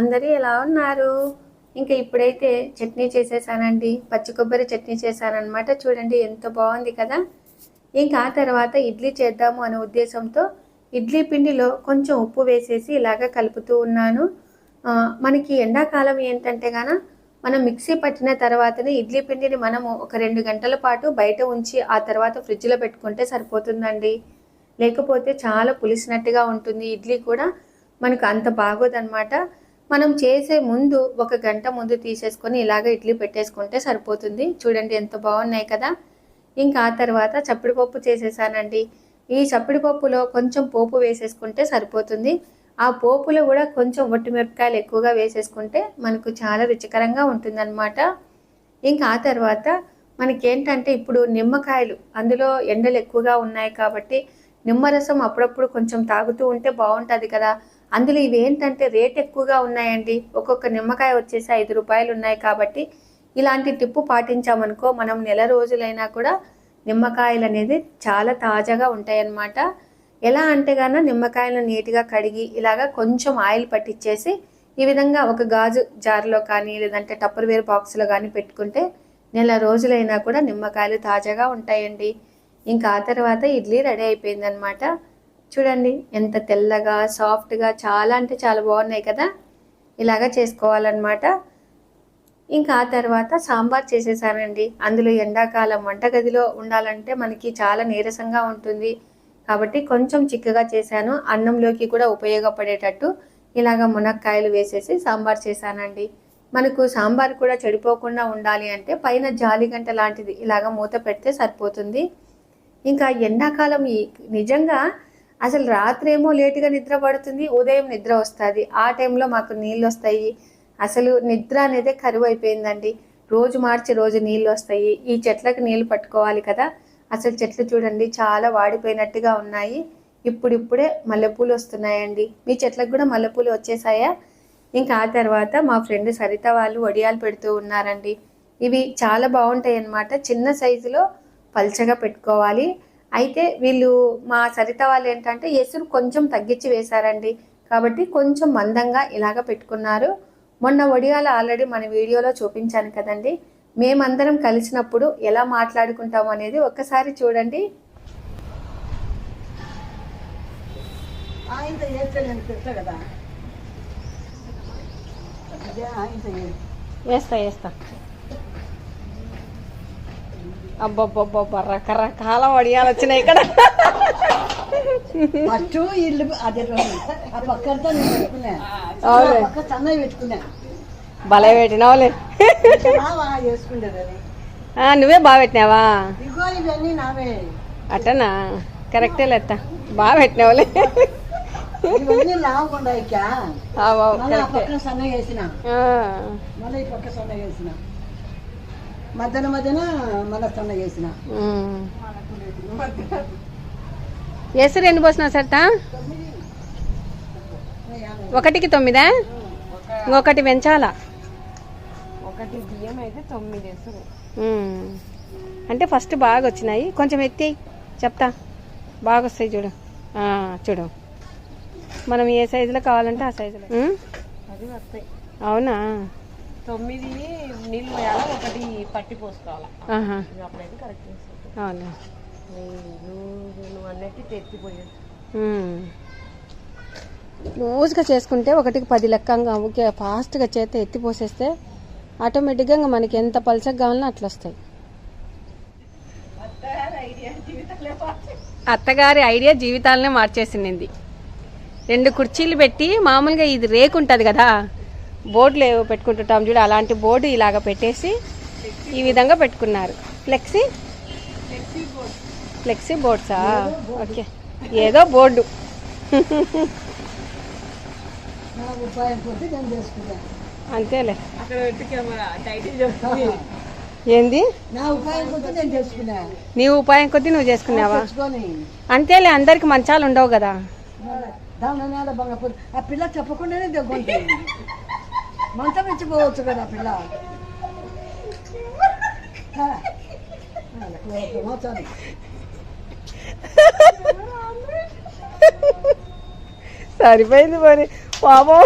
అందరూ ఎలా ఉన్నారు? ఇంకా ఇప్పుడైతే చట్నీ చేసేసానండి. పచ్చి కొబ్బరి చట్నీ చేశానమాట చూడండి ఎంత బాగుంది కదా? ఇంకా ఆ తర్వాత ఇడ్లీ చేద్దాము అనే ఉద్దేశంతో ఇడ్లీ పిండిలో కొంచెం ఉప్పు వేసేసి ఇలాగ కలుపుతూ ఉన్నాను. మనకి ఎండాకాలం ఏంటంటే గాన మనం మిక్సీ పట్టిన తర్వాతనే ఇడ్లీ పిండిని మనము ఒక రెండు గంటల పాటు బయట ఉంచి ఆ తర్వాత ఫ్రిడ్జ్లో పెట్టుకుంటే సరిపోతుందండి. లేకపోతే చాలా పులిసినట్టుగా ఉంటుంది. ఇడ్లీ కూడా మనకు అంత బాగోదన్నమాట. మనం చేసే ముందు ఒక గంట ముందు తీసేసుకొని ఇలాగ ఇడ్లీ పెట్టేసుకుంటే సరిపోతుంది. చూడండి ఎంత బాగున్నాయి కదా. ఇంకా ఆ తర్వాత చప్పిడి పప్పు చేసేసానండి. ఈ చప్పిడి పప్పులో కొంచెం పోపు వేసేసుకుంటే సరిపోతుంది. ఆ పోపులో కూడా కొంచెం ఒట్టిమిరపకాయలు ఎక్కువగా వేసేసుకుంటే మనకు చాలా రుచికరంగా ఉంటుందన్నమాట. ఇంకా ఆ తర్వాత మనకేంటంటే ఇప్పుడు నిమ్మకాయలు అందులో ఎండలు ఎక్కువగా ఉన్నాయి కాబట్టి నిమ్మరసం అప్పుడప్పుడు కొంచెం తాగుతూ ఉంటే బాగుంటుంది కదా. అందులో ఇవి ఏంటంటే రేట్ ఎక్కువగా ఉన్నాయండి. ఒక్కొక్క నిమ్మకాయ వచ్చేసి ఐదు రూపాయలు ఉన్నాయి కాబట్టి ఇలాంటి టిప్పు పాటించామనుకో మనం నెల రోజులైనా కూడా నిమ్మకాయలు అనేది చాలా తాజాగా ఉంటాయన్నమాట. ఎలా అంటే గాన నిమ్మకాయలను నీట్గా కడిగి ఇలాగా కొంచెం ఆయిల్ పట్టించేసి ఈ విధంగా ఒక గాజు జార్లో కానీ లేదంటే టప్పర్వేర్ బాక్స్లో కానీ పెట్టుకుంటే నెల రోజులైనా కూడా నిమ్మకాయలు తాజాగా ఉంటాయండి. ఇంకా ఆ తర్వాత ఇడ్లీ రెడీ అయిపోయిందనమాట చూడండి ఎంత తెల్లగా సాఫ్ట్గా చాలా అంటే చాలా బాగున్నాయి కదా? ఇలాగా చేసుకోవాలన్నమాట. ఇంకా ఆ తర్వాత సాంబార్ చేసేసానండి. అందులో ఎండాకాలం వంటగదిలో ఉండాలంటే మనకి చాలా నీరసంగా ఉంటుంది. కాబట్టి కొంచెం చిక్కగా చేశాను. అన్నంలోకి కూడా ఉపయోగపడేటట్టు ఇలాగ మునక్కాయలు వేసేసి సాంబార్ చేశానండి. మనకు సాంబార్ కూడా చెడిపోకుండా ఉండాలి అంటే పైన జాలిగంట లాంటిది ఇలాగ మూత పెడితే సరిపోతుంది. ఇంకా ఎండాకాలం నిజంగా అసలు రాత్రి ఏమో లేటుగా నిద్ర పడుతుంది ఉదయం నిద్ర వస్తుంది. ఆ టైంలో మాకు నీళ్ళు వస్తాయి అసలు నిద్ర అనేది కరువు అయిపోయిందండి రోజు మార్చి రోజు నీళ్ళు వస్తాయి ఈ చెట్లకు నీళ్ళు పట్టుకోవాలి కదా. అసలు చెట్లు చూడండి చాలా వాడిపోయినట్టుగా ఉన్నాయి. ఇప్పుడిప్పుడే మల్లెపూలు వస్తున్నాయండి. మీ చెట్లకు కూడా మల్లెపూలు వచ్చేసాయా? ఇంకా ఆ తర్వాత మా ఫ్రెండ్ సరిత వాళ్ళు వడియాలు పెడుతూ ఉన్నారండి. ఇవి చాలా బాగుంటాయి అన్నమాట చిన్న సైజులో పల్చగా పెట్టుకోవాలి. అయితే వీళ్ళు మా సరిత వాళ్ళు ఏంటంటే ఎసురు కొంచెం తగ్గించి వేశారండి. కాబట్టి కొంచెం మందంగా ఇలాగ పెట్టుకున్నారు. మొన్న వడియాలు ఆల్రెడీ మన వీడియోలో చూపించాను కదండి. మేమందరం కలిసినప్పుడు ఎలా మాట్లాడుకుంటాం అనేది ఒక్కసారి చూడండి. ఆయనతో చేస్తే నేను కదా. వేస్తా వేస్తా. అబ్బబ్బబ్బబ్బ రకరకాల వడియాలు వచ్చినాయి ఇక్కడ. ఫస్ట్ ఇల్లు అదే ఆ పక్కంతా నేను పెట్టుకున్నా. ఆ అవునులే. పక్క సన్నవి పెట్టుకున్నా. భలే పెట్టినావులే. ఆ, నువ్వే బాగా పెట్టినావా? ఇగో ఇవన్నీ నావే. అట్టనా? కరెక్టే లేత్త. బాగా పెట్టినావులే. ఇవన్నీ లావకుండా మళ్ళీ ఆ. పక్కన సన్నగా వేసిన. మళ్ళీ ఈ పక్క సన్నగా వేసిన. మధ్యన మధ్యన మళ్ళీ వేసిన ఉమ్. ఎసురు ఎన్ని పోసినావు సరిత? ఒకటికి తొమ్మిదా? ఇంకొకటి పెంచాలా? ఒకటి బియ్యం అయితే తొమ్మిది ఎసురు. అంటే ఫస్ట్ బాగా వచ్చినాయి. కొంచెం ఎత్తి చెప్తా. బాగా వస్తాయి చూడు. ఆ, చూడు. మనం ఏ సైజులో కావాలంటే ఆ సైజులో. ఉమ్? అది వస్తాయి. అవునా? తొమ్మిది నీళ్ళు పోయాలి? ఒకటి పట్టి పోసుకోవాలి? ఆహా. ఇక అప్పుడైతే కరెక్ట్ చేస్తుంది అవునా? నువ్వు నువ్వు అన్నట్టు తెచ్చిపోయాడు ఉమ్. లూజ్గా చేసుకుంటే ఒకటికి పది లెక్కంగా ఊకే ఫాస్ట్గా చేత ఎత్తి పోసేస్తే ఆటోమేటిక్గా ఇంకా మనకి ఎంత పలసగా కావాలన్నా అట్లా వస్తాయి. అత్తగారి ఐడియా జీవితాలనే మార్చేసింది. రెండు కుర్చీలు పెట్టి మామూలుగా ఇది రేకు ఉంటుంది కదా బోర్డులు పెట్టుకుంటుంటాం చూడు అలాంటి బోర్డు ఇలాగ పెట్టేసి ఈ విధంగా పెట్టుకున్నారు. ఫ్లెక్సీ? ఫ్లెక్సీ బోర్డ్సా? ఓకే. ఏదో బోర్డు. అంతేలే. ఏంది? ఉపాయం కొద్ది నీ ఉపాయం కొద్దీ నువ్వు చేసుకున్నావా? అంతేలే అందరికి మంచాలు ఉండవు కదా. ఆ పిల్ల చెప్పకుండానే దగ్గర మంచం ఇచ్చిపోవచ్చు కదా పిల్ల సరిపోయింది మరి. పాపం.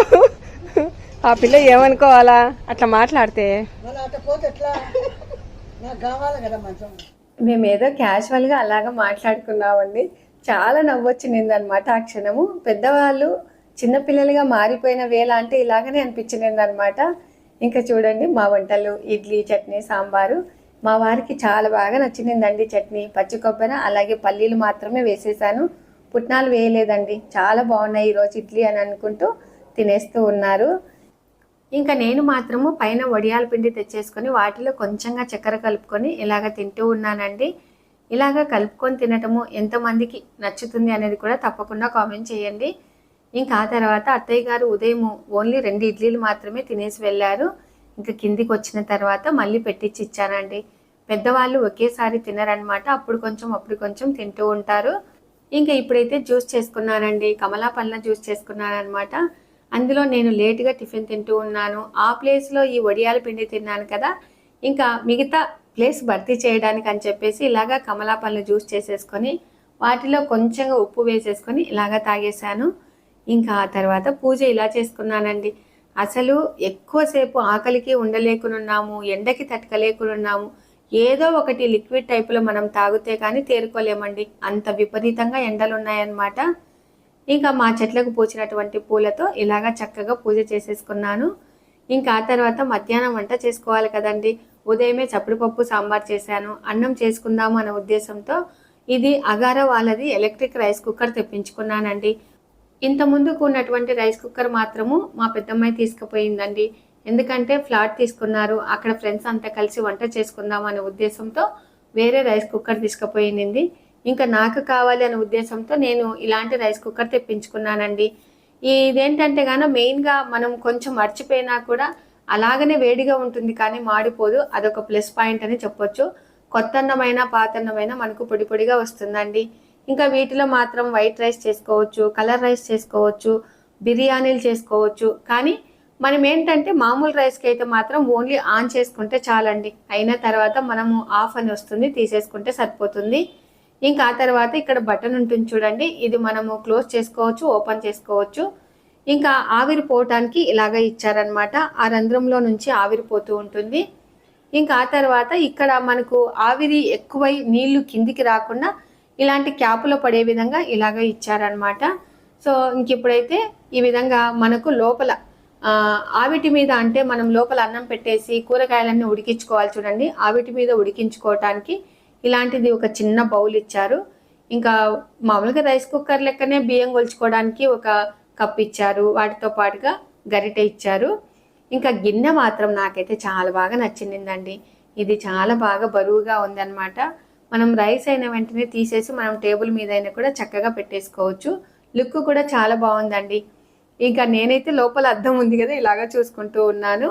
ఆ పిల్ల ఏమనుకోవాలా? అట్లా మాట్లాడితే? మేము ఏదో క్యాజువల్గా అలాగా మాట్లాడుకున్నామండి. చాలా నవ్వొచ్చింది అనమాట ఆ క్షణము. పెద్దవాళ్ళు చిన్నపిల్లలుగా మారిపోయిన వేళ అంటే ఇలాగనే అనిపించింది అనమాట ఇంకా చూడండి మా వంటలు ఇడ్లీ చట్నీ సాంబారు. మా వారికి చాలా బాగా నచ్చిందండి చట్నీ. పచ్చి కొబ్బరి అలాగే పల్లీలు మాత్రమే వేసేసాను. పుట్నాలు వేయలేదండి. చాలా బాగున్నాయి ఈరోజు ఇడ్లీ అని అనుకుంటూ తినేస్తూ ఉన్నారు. ఇంకా నేను మాత్రము పైన వడియాల పిండి తెచ్చేసుకొని వాటిలో కొంచెంగా చక్కెర కలుపుకొని ఇలాగ తింటూ ఉన్నానండి. ఇలాగ కలుపుకొని తినటము ఎంతమందికి నచ్చుతుంది అనేది కూడా తప్పకుండా కామెంట్ చేయండి. ఇంకా ఆ తర్వాత అత్తయ్య గారు ఉదయం ఓన్లీ రెండు ఇడ్లీలు మాత్రమే తినేసి వెళ్ళారు. ఇంకా కిందికి వచ్చిన తర్వాత మళ్ళీ పెట్టించి ఇచ్చానండి. పెద్దవాళ్ళు ఒకేసారి తినరనమాట అప్పుడు కొంచెం అప్పుడు కొంచెం తింటూ ఉంటారు. ఇంకా ఇప్పుడైతే జ్యూస్ చేసుకున్నానండి. కమలా పళ్ళ జ్యూస్ చేసుకున్నాను అనమాట అందులో నేను లేటుగా టిఫిన్ తింటూ ఉన్నాను. ఆ ప్లేస్లో ఈ వడియాల పిండి తిన్నాను కదా. ఇంకా మిగతా ప్లేస్ భర్తీ చేయడానికి అని చెప్పేసి ఇలాగా కమలా పళ్ళు జ్యూస్ చేసేసుకొని వాటిలో కొంచెంగా ఉప్పు వేసేసుకొని ఇలాగా తాగేశాను. ఇంకా ఆ తర్వాత పూజ ఇలా చేసుకున్నానండి. అసలు ఎక్కువసేపు ఆకలికి ఉండలేకునున్నాము ఎండకి తట్టుకలేకునున్నాము. ఏదో ఒకటి లిక్విడ్ టైపులో మనం తాగితే కానీ తేరుకోలేమండి. అంత విపరీతంగా ఎండలు ఉన్నాయన్నమాట ఇంకా మా చెట్లకు పూచినటువంటి పూలతో ఇలాగా చక్కగా పూజ చేసేసుకున్నాను. ఇంకా ఆ తర్వాత మధ్యాహ్నం వంట చేసుకోవాలి కదండి. ఉదయమే చప్పుడుపప్పు సాంబార్ చేశాను. అన్నం చేసుకుందాము అనే ఉద్దేశంతో ఇది అగార వాళ్ళది ఎలక్ట్రిక్ రైస్ కుక్కర్ తెప్పించుకున్నానండి. ఇంత ముందుకు ఉన్నటువంటి రైస్ కుక్కర్ మాత్రము మా పెద్దమ్మాయి తీసుకుపోయిందండి. ఎందుకంటే ఫ్లాట్ తీసుకున్నారు అక్కడ ఫ్రెండ్స్ అంతా కలిసి వంట చేసుకుందాం అనే ఉద్దేశంతో వేరే రైస్ కుక్కర్ తీసుకుపోయింది. ఇంకా నాకు కావాలి అనే ఉద్దేశంతో నేను ఇలాంటి రైస్ కుక్కర్ తెప్పించుకున్నానండి. ఇదేంటంటే గాన మెయిన్గా మనం కొంచెం మర్చిపోయినా కూడా అలాగనే వేడిగా ఉంటుంది కానీ మాడిపోదు. అదొక ప్లస్ పాయింట్ అని చెప్పొచ్చు. కొత్త అన్నమైన పాత అన్నమైన మనకు పొడి పొడిగా వస్తుందండి. ఇంకా వీటిలో మాత్రం వైట్ రైస్ చేసుకోవచ్చు కలర్ రైస్ చేసుకోవచ్చు బిర్యానీలు చేసుకోవచ్చు. కానీ మనం ఏంటంటే మామూలు రైస్కి అయితే మాత్రం ఓన్లీ ఆన్ చేసుకుంటే చాలండి. అయిన తర్వాత మనము ఆఫ్ అని వస్తుంది తీసేసుకుంటే సరిపోతుంది. ఇంకా ఆ తర్వాత ఇక్కడ బటన్ ఉంటుంది చూడండి ఇది మనము క్లోజ్ చేసుకోవచ్చు ఓపెన్ చేసుకోవచ్చు. ఇంకా ఆవిరి పోవటానికి ఇలాగ ఇచ్చారనమాట ఆ రంధ్రంలో నుంచి ఆవిరిపోతూ ఉంటుంది. ఇంకా ఆ తర్వాత ఇక్కడ మనకు ఆవిరి ఎక్కువై నీళ్ళు కిందికి రాకుండా ఇలాంటి క్యాపులో పడే విధంగా ఇలాగ ఇచ్చారనమాట సో ఇంక ఇప్పుడైతే ఈ విధంగా మనకు లోపల ఆవిటి మీద అంటే మనం లోపల అన్నం పెట్టేసి కూరగాయలన్నీ ఉడికించుకోవాలి చూడండి. ఆవిటి మీద ఉడికించుకోవటానికి ఇలాంటిది ఒక చిన్న బౌల్ ఇచ్చారు. ఇంకా మామూలుగా రైస్ కుక్కర్ లెక్కనే బియ్యం కొలుచుకోవడానికి ఒక కప్ ఇచ్చారు. వాటితో పాటుగా గరిటె ఇచ్చారు. ఇంకా గిన్నె మాత్రం నాకైతే చాలా బాగా నచ్చిందండి. ఇది చాలా బాగా బరువుగా ఉందన్నమాట. మనం రైస్ అయిన వెంటనే తీసేసి మనం టేబుల్ మీద అయినా కూడా చక్కగా పెట్టేసుకోవచ్చు. లుక్ కూడా చాలా బాగుందండి. ఇంకా నేనైతే లోపల అద్దం ఉంది కదా ఇలాగా చూసుకుంటూ ఉన్నాను.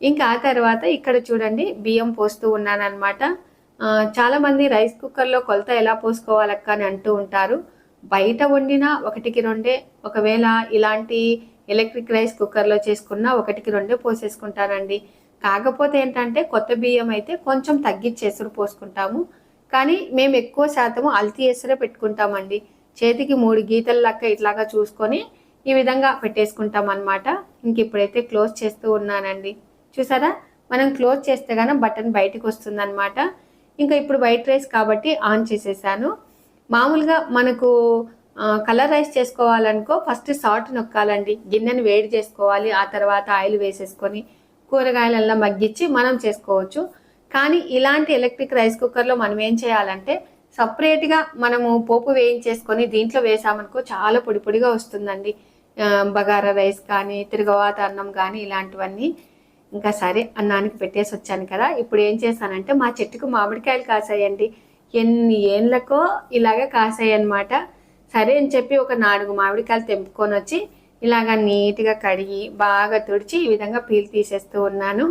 ఇంకా ఆ తర్వాత ఇక్కడ చూడండి బియ్యం పోస్తూ ఉన్నాను అనమాట చాలామంది రైస్ కుక్కర్లో కొలత ఎలా పోసుకోవాలక్క అని అంటూ ఉంటారు. బయట వండిన ఒకటికి రెండే ఒకవేళ ఇలాంటి ఎలక్ట్రిక్ రైస్ కుక్కర్లో చేసుకున్న ఒకటికి రెండే పోసేసుకుంటానండి. కాకపోతే ఏంటంటే కొత్త బియ్యం అయితే కొంచెం తగ్గించేసుడు పోసుకుంటాము. కానీ మేము ఎక్కువ శాతము అల్తి పెట్టుకుంటామండి. చేతికి మూడు గీతల లెక్క ఇట్లాగా చూసుకొని ఈ విధంగా పెట్టేసుకుంటాం అనమాట ఇంక ఇప్పుడైతే క్లోజ్ చేస్తూ ఉన్నానండి. చూసారా? మనం క్లోజ్ చేస్తే కానీ బటన్ బయటకు వస్తుందన్నమాట ఇంకా ఇప్పుడు వైట్ రైస్ కాబట్టి ఆన్ చేసేసాను. మామూలుగా మనకు కలర్ రైస్ చేసుకోవాలనుకో ఫస్ట్ సాల్ట్ నొక్కాలండి. గిన్నెని వేడి చేసుకోవాలి. ఆ తర్వాత ఆయిల్ వేసేసుకొని కూరగాయలల్లా మగ్గించి మనం చేసుకోవచ్చు. కానీ ఇలాంటి ఎలక్ట్రిక్ రైస్ కుక్కర్లో మనం ఏం చేయాలంటే సపరేట్గా మనము పోపు వేయించేసుకొని దీంట్లో వేసామనుకో చాలా పొడి పొడిగా వస్తుందండి. బగారా రైస్ కానీ తిరగవాత అన్నం కానీ ఇలాంటివన్నీ. ఇంకా సరే అన్నానికి పెట్టేసి వచ్చాను కదా. ఇప్పుడు ఏం చేశానంటే మా చెట్టుకు మామిడికాయలు కాసాయండి. ఎన్ని ఏళ్ళకో ఇలాగ కాసాయి అనమాట సరే అని చెప్పి ఒక నాలుగు మామిడికాయలు తెంపుకొని వచ్చి ఇలాగ నీట్గా కడిగి బాగా తుడిచి ఈ విధంగా పీల్ తీసేస్తూ ఉన్నాను.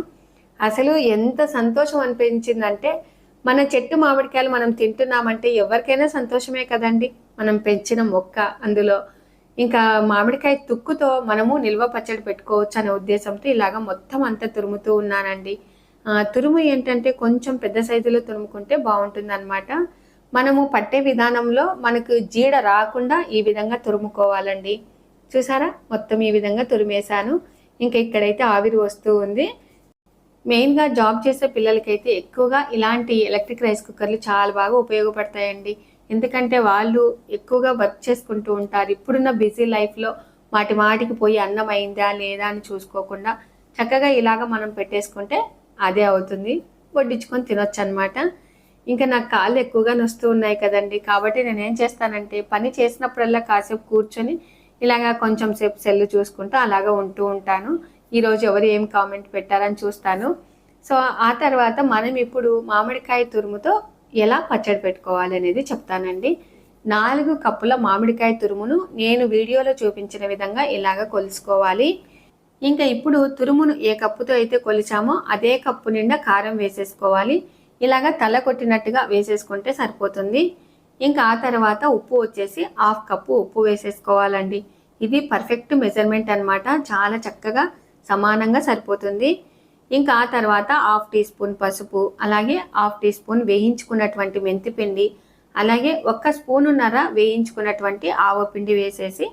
అసలు ఎంత సంతోషం అనిపించిందంటే మన చెట్టు మామిడికాయలు మనం తింటున్నామంటే ఎవరికైనా సంతోషమే కదండి. మనం పెంచిన మొక్క అందులో. ఇంకా మామిడికాయ తుక్కుతో మనము నిల్వ పచ్చడి పెట్టుకోవచ్చు అనే ఉద్దేశంతో ఇలాగ మొత్తం అంతా తురుముతూ ఉన్నానండి. తురుము ఏంటంటే కొంచెం పెద్ద సైజులో తురుముకుంటే బాగుంటుందన్నమాట. మనము పట్టే విధానంలో మనకు జీడ రాకుండా ఈ విధంగా తురుముకోవాలండి. చూసారా? మొత్తం ఈ విధంగా తురిమేశాను. ఇంకా ఇక్కడైతే ఆవిరి వస్తూ ఉంది. మెయిన్గా జాబ్ చేసే పిల్లలకైతే ఎక్కువగా ఇలాంటి ఎలక్ట్రిక్ రైస్ కుక్కర్లు చాలా బాగా ఉపయోగపడతాయండి. ఎందుకంటే వాళ్ళు ఎక్కువగా వర్క్ చేసుకుంటూ ఉంటారు. ఇప్పుడున్న బిజీ లైఫ్లో మాటి మాటికి పోయి అన్నం అయిందా లేదా అని చూసుకోకుండా చక్కగా ఇలాగ మనం పెట్టేసుకుంటే అదే అవుతుంది. వడ్డించుకొని తినొచ్చు అనమాట ఇంకా నాకు కాళ్ళు ఎక్కువగా నొస్తూ ఉన్నాయి కదండి. కాబట్టి నేను ఏం చేస్తానంటే పని చేసినప్పుడల్లా కాసేపు కూర్చొని ఇలాగా కొంచెం సేపు సెల్లు చూసుకుంటూ అలాగా ఉంటూ ఉంటాను. ఈరోజు ఎవరు ఏం కామెంట్ పెట్టారని చూస్తాను. సో ఆ తర్వాత మనం ఇప్పుడు మామిడికాయ తురుముతో ఎలా పచ్చడి పెట్టుకోవాలి అనేది చెప్తానండి. నాలుగు కప్పుల మామిడికాయ తురుమును నేను వీడియోలో చూపించిన విధంగా ఇలాగ కొలుసుకోవాలి. ఇంకా ఇప్పుడు తురుమును ఏ కప్పుతో అయితే కొలిచామో అదే కప్పు నిండా కారం వేసేసుకోవాలి. ఇలాగ తల కొట్టినట్టుగా వేసేసుకుంటే సరిపోతుంది. ఇంకా ఆ తర్వాత ఉప్పు వచ్చేసి హాఫ్ కప్పు ఉప్పు వేసేసుకోవాలండి. ఇది పర్ఫెక్ట్ మెజర్మెంట్ అన్నమాట. చాలా చక్కగా సమానంగా సరిపోతుంది. ఇంకా ఆ తర్వాత హాఫ్ టీ స్పూన్ పసుపు అలాగే హాఫ్ టీ స్పూన్ వేయించుకున్నటువంటి మెంతిపిండి అలాగే ఒక్క స్పూనున్నర వేయించుకున్నటువంటి ఆవపిండి వేసేసి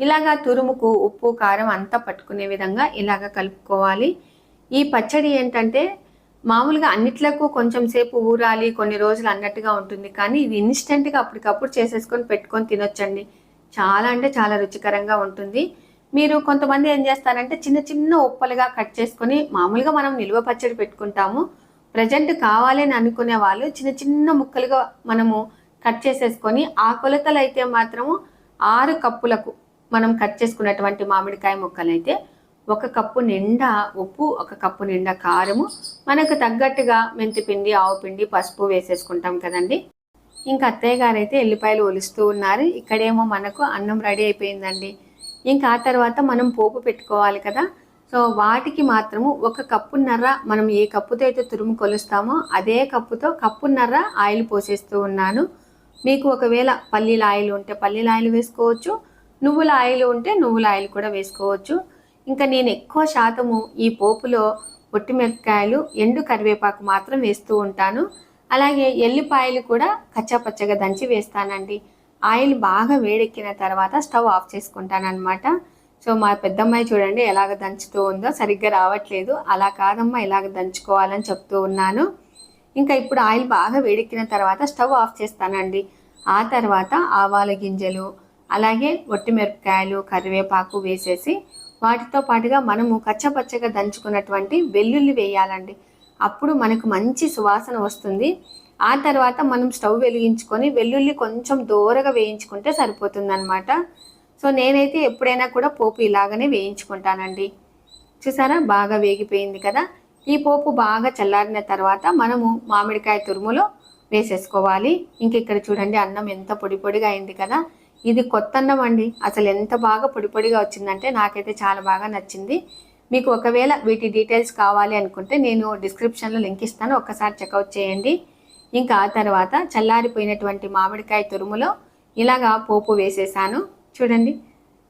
ఇలాగా తురుముకు ఉప్పు కారం అంతా పట్టుకునే విధంగా ఇలాగ కలుపుకోవాలి. ఈ పచ్చడి ఏంటంటే మామూలుగా అన్నిట్లకు కొంచెం సేపు ఊరాలి కొన్ని రోజులు అన్నట్టుగా ఉంటుంది. కానీ ఇది ఇన్స్టెంట్గా అప్పటికప్పుడు చేసేసుకొని పెట్టుకొని తినొచ్చండి. చాలా అంటే చాలా రుచికరంగా ఉంటుంది. మీరు కొంతమంది ఏం చేస్తారంటే చిన్న చిన్న ఉప్పలుగా కట్ చేసుకొని మామూలుగా మనం నిల్వ పచ్చడి పెట్టుకుంటాము. ప్రజెంట్ కావాలని అనుకునే వాళ్ళు చిన్న చిన్న ముక్కలుగా మనము కట్ చేసేసుకొని ఆ కొలతలు అయితే మాత్రము ఆరు కప్పులకు మనం కట్ చేసుకున్నటువంటి మామిడికాయ ముక్కలైతే ఒక కప్పు నిండా ఉప్పు ఒక కప్పు నిండా కారము మనకు తగ్గట్టుగా మెంతిపిండి ఆవు పిండి పసుపు వేసేసుకుంటాం కదండి. ఇంకా అత్తయ్య గారు అయితే ఎల్లిపాయలు ఒలుస్తూ ఉన్నారు. ఇక్కడేమో మనకు అన్నం రెడీ అయిపోయిందండి. ఇంకా ఆ తర్వాత మనం పోపు పెట్టుకోవాలి కదా. సో వాటికి మాత్రము ఒక కప్పున్నర మనం ఏ కప్పుతో అయితే తురుము కొలుస్తామో అదే కప్పుతో కప్పున్నర ఆయిల్ పోసేస్తూ ఉన్నాను. మీకు ఒకవేళ పల్లీల ఆయిల్ ఉంటే పల్లీల ఆయిల్ వేసుకోవచ్చు. నువ్వుల ఆయిల్ ఉంటే నువ్వుల ఆయిల్ కూడా వేసుకోవచ్చు. ఇంకా నేను ఎక్కువ శాతము ఈ పోపులో ఒట్టిమిరపకాయలు ఎండు కరివేపాకు మాత్రం వేస్తూ ఉంటాను. అలాగే ఎల్లిపాయలు కూడా కచ్చాపచ్చగా దంచి వేస్తానండి. ఆయిల్ బాగా వేడెక్కిన తర్వాత స్టవ్ ఆఫ్ చేసుకుంటాను అనమాట సో మా పెద్దమ్మాయి చూడండి ఎలాగ దంచుతూ ఉందో సరిగ్గా రావట్లేదు. అలా కాదమ్మా ఇలాగ దంచుకోవాలని చెప్తూ ఉన్నాను. ఇంకా ఇప్పుడు ఆయిల్ బాగా వేడెక్కిన తర్వాత స్టవ్ ఆఫ్ చేస్తానండి. ఆ తర్వాత ఆవాల గింజలు అలాగే ఒట్టిమిరపకాయలు కరివేపాకు వేసేసి వాటితో పాటుగా మనము కచ్చపచ్చగా దంచుకున్నటువంటి వెల్లుల్లి వేయాలండి. అప్పుడు మనకు మంచి సువాసన వస్తుంది. ఆ తర్వాత మనం స్టవ్ వెలిగించుకొని వెల్లుల్లి కొంచెం దూరగా వేయించుకుంటే సరిపోతుందనమాట సో నేనైతే ఎప్పుడైనా కూడా పోపు ఇలాగనే వేయించుకుంటానండి. చూసారా? బాగా వేగిపోయింది కదా? ఈ పోపు బాగా చల్లారిన తర్వాత మనము మామిడికాయ తురుములో వేసేసుకోవాలి. ఇంక ఇక్కడ చూడండి అన్నం ఎంత పొడి పొడిగా అయింది కదా? ఇది కొత్త అన్నం అండి. అసలు ఎంత బాగా పొడి పొడిగా వచ్చిందంటే నాకైతే చాలా బాగా నచ్చింది. మీకు ఒకవేళ వీటి డీటెయిల్స్ కావాలి అనుకుంటే నేను డిస్క్రిప్షన్లో లింక్ ఇస్తాను. ఒక్కసారి చెక్అవుట్ చేయండి. ఇంకా ఆ తర్వాత చల్లారిపోయినటువంటి మామిడికాయ తురుములో ఇలాగా పోపు వేసేసాను. చూడండి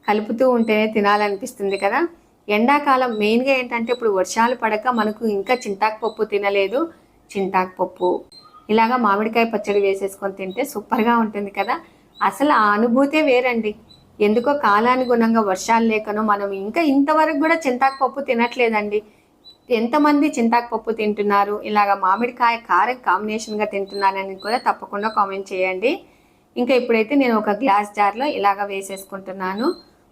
కలుపుతూ ఉంటేనే తినాలనిపిస్తుంది కదా. ఎండాకాలం మెయిన్గా ఏంటంటే ఇప్పుడు వర్షాలు పడక మనకు ఇంకా చింతాకు పప్పు తినలేదు. చింతాకు పప్పు. ఇలాగా మామిడికాయ పచ్చడి వేసేసుకొని తింటే సూపర్గా ఉంటుంది కదా. అసలు ఆ అనుభూతే వేరండి. ఎందుకో కాలానుగుణంగా వర్షాలు లేకనో మనం ఇంకా ఇంతవరకు కూడా చింతాకు పప్పు తినట్లేదండి. ఎంతమంది చింతాకు పప్పు తింటున్నారు? ఇలాగ మామిడికాయ కారం కాంబినేషన్గా తింటున్నారని కూడా తప్పకుండా కామెంట్ చేయండి. ఇంకా ఇప్పుడైతే నేను ఒక గ్లాస్ జార్లో ఇలాగ వేసేసుకుంటున్నాను.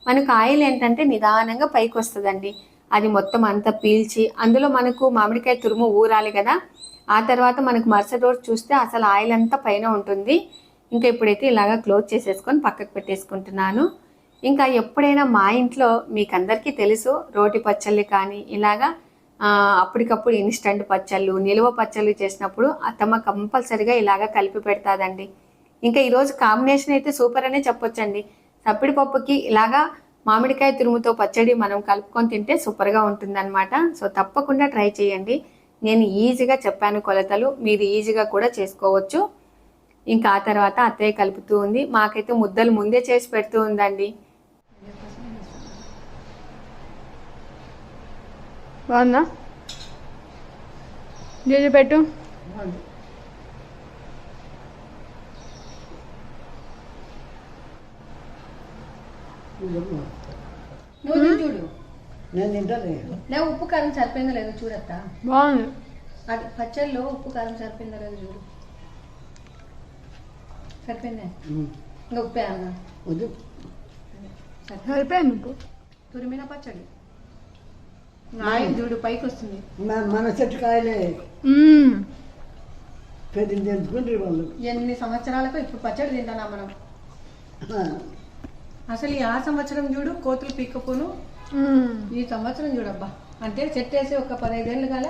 మనకు ఆయిల్ ఏంటంటే నిదానంగా పైకి వస్తుందండి. అది మొత్తం అంతా పీల్చి అందులో మనకు మామిడికాయ తురుము ఊరాలి కదా. ఆ తర్వాత మనకు మరుసటి రోజు చూస్తే అసలు ఆయిల్ అంతా పైన ఉంటుంది. ఇంకా ఇప్పుడైతే ఇలాగ క్లోజ్ చేసేసుకొని పక్కకు పెట్టేసుకుంటున్నాను. ఇంకా ఎప్పుడైనా మా ఇంట్లో మీకు అందరికీ తెలుసు రోటి పచ్చళ్ళు కానీ ఇలాగా అప్పటికప్పుడు ఇన్స్టంట్ పచ్చళ్ళు నిల్వ పచ్చళ్ళు చేసినప్పుడు అత్తమ్మ కంపల్సరిగా ఇలాగ కలిపి పెడతాదండి. ఇంకా ఈరోజు కాంబినేషన్ అయితే సూపర్ అనే చెప్పొచ్చండి. సప్పిడి పప్పుకి ఇలాగా మామిడికాయ తురుముతో పచ్చడి మనం కలుపుకొని తింటే సూపర్గా ఉంటుందన్నమాట. సో తప్పకుండా ట్రై చేయండి. నేను ఈజీగా చెప్పాను కొలతలు మీరు ఈజీగా కూడా చేసుకోవచ్చు. ఇంకా ఆ తర్వాత అత్తయ్య కలుపుతూ ఉంది. మాకైతే ముద్దలు ముందే చేసి పెడుతూ ఉందండి. బాగుందా జూజు పెట్టు. నువ్వు చూడు. నేను తింటాను. ఉప్పు కారం సరిపోయిందో లేదో చూడత్తా. బాగుంది. అది పచ్చళ్ళలో ఉప్పు కారం సరిపోయిందో లేదో చూడు. సరిపోయిందా? ఇంకా ఉప్పే అన్న. వద్దు. సరిపోయింది ఉప్పు. తురిమిన పచ్చడి. నాయన చూడు పైకి వస్తుంది మన- చెట్టు కాయలే. పెద్ద తెంచుకుంటారు వాళ్ళు. ఎన్ని సంవత్సరాలకు ఇప్పుడు పచ్చడి తింటానా మనం? అసలు ఈ ఆ సంవత్సరం చూడు కోతులు పీక్కపోను. ఈ సంవత్సరం చూడబ్బా. అంటే చెట్టు వేసి ఒక పదహైదేళ్ళు కాల?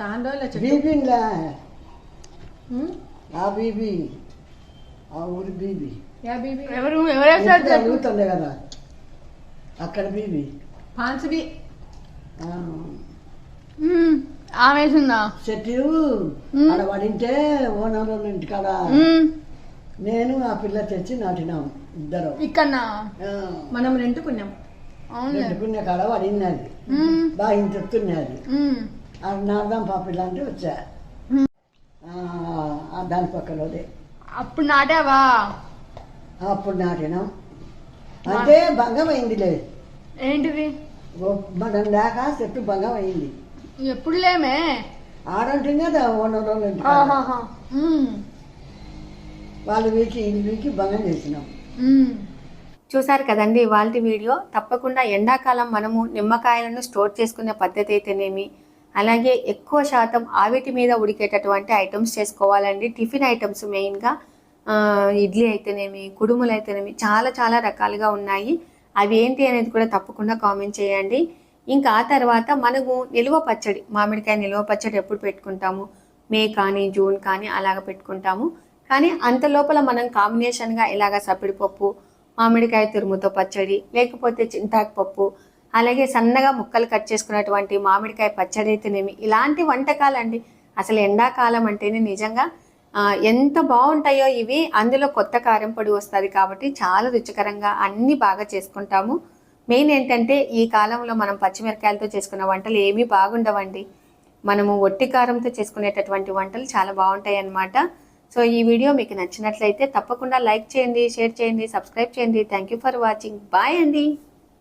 చాలా బీబీలా ఆ బీబీ ఆ ఊరి బీబీ. Yeah BB. ఎవరు అడుగుతుండే కదా. అక్కడ బీబీ. ఆ, ఆమెసిందా చెట్టు ఆడ పడింటే ఓనర్ వాళ్ళ ఇంటికాడ. నేను ఆ పిల్ల తెచ్చి నాటినాం ఇద్దరు. ఇక్కడ మనం రెంటుకున్నాం పెట్టుకునే కాడ పడింది అది బాగా ఇంత ఎత్తున్నది. అది నాడదాం పా పిల్ల అంటే వచ్చా. దాని పక్కలోదే. అప్పుడు నాటావా? అప్పుడు నాటినాం. అంటే భంగం అయిందిలే ఏంటిది? ఓ- మనం లేక చెట్టు భంగం అయింది. ఎప్పుడు లేమే? ఆడంటేనే దా ఓనర్ వాళ్ళ. వాళ్ళు వీకి వీకి భంగం చేసినాం. చూసారు కదండి ఇవాళ వీడియో. తప్పకుండా ఎండాకాలం మనము నిమ్మకాయలను స్టోర్ చేసుకునే పద్ధతి అయితేనేమి అలాగే ఎక్కువ శాతం ఆవిటి మీద ఉడికేటటువంటి ఐటమ్స్ చేసుకోవాలండి. టిఫిన్ ఐటమ్స్ మెయిన్గా ఆ, ఇడ్లీ అయితేనేమి కుడుములు అయితేనేమి చాలా చాలా రకాలుగా ఉన్నాయి. అవి ఏంటి అనేది కూడా తప్పకుండా కామెంట్ చేయండి. ఇంకా ఆ తర్వాత మనము నిల్వ పచ్చడి మామిడికాయ నిల్వ పచ్చడి ఎప్పుడు పెట్టుకుంటాము? మే కానీ జూన్ కానీ అలాగ పెట్టుకుంటాము. కానీ అంత లోపల మనం కాంబినేషన్గా ఇలాగ సప్పిడిపప్పు మామిడికాయ తురుముతో పచ్చడి లేకపోతే చింతాకు పప్పు అలాగే సన్నగా ముక్కలు కట్ చేసుకున్నటువంటి మామిడికాయ పచ్చడి అయితేనేమి ఇలాంటి వంటకాలండి. అసలు ఎండాకాలం అంటేనే నిజంగా ఎంత బాగుంటాయో ఇవి అందులో కొత్త కారం పొడి వస్తుంది కాబట్టి చాలా రుచికరంగా అన్నీ బాగా చేసుకుంటాము. మెయిన్ ఏంటంటే ఈ కాలంలో మనం పచ్చిమిరకాయలతో చేసుకున్న వంటలు ఏమీ బాగుండవండి. మనము ఒట్టి కారంతో చేసుకునేటటువంటి వంటలు చాలా బాగుంటాయి అన్నమాట సో ఈ వీడియో మీకు నచ్చినట్లయితే తప్పకుండా లైక్ చేయండి షేర్ చేయండి సబ్స్క్రైబ్ చేయండి. Thank you for watching bye అండి.